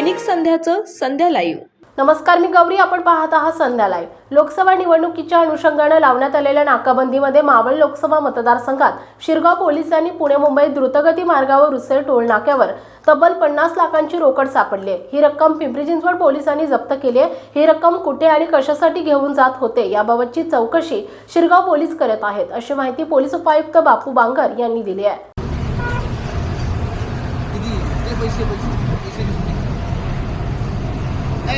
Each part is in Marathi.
दैनिक संध्याचं संध्या लाईव्ह. नमस्कार मी गौरी. आपण पाहत आहात संध्या लाईव्ह. लोकसभा निवडणुकीच्या अनुषंगानं लावण्यात आलेल्या नाकाबंदीमध्ये मावळ लोकसभा मतदारसंघात शिरगाव पोलिसांनी पुणे मुंबई द्रुतगती मार्गावर रुसेल टोल नाक्यावर तब्बल पन्नास लाखांची रोकड सापडली आहे. ही रक्कम पिंपरी चिंचवड पोलिसांनी जप्त केली आहे. ही रक्कम कुठे आणि कशासाठी घेऊन जात होते याबाबतची चौकशी शिरगाव पोलीस करत आहेत अशी माहिती पोलीस उपायुक्त बापू बांगर यांनी दिली आहे.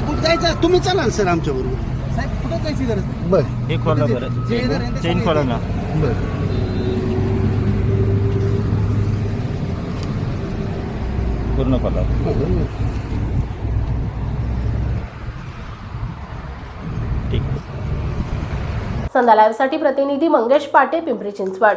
कुठं जायचं? तुम्ही चला ना सर आमच्या बरोबर साहेब कुठं जायची गरज नाही. बर. हे खोला जे- बरं. जे इधर आहे ते चेन सगळे खोला ना बर. पूर्ण खोला. ठीक. संध्या लाईव्हसाठी प्रतिनिधी मंगेश पाटे पिंपरी चिंचवड.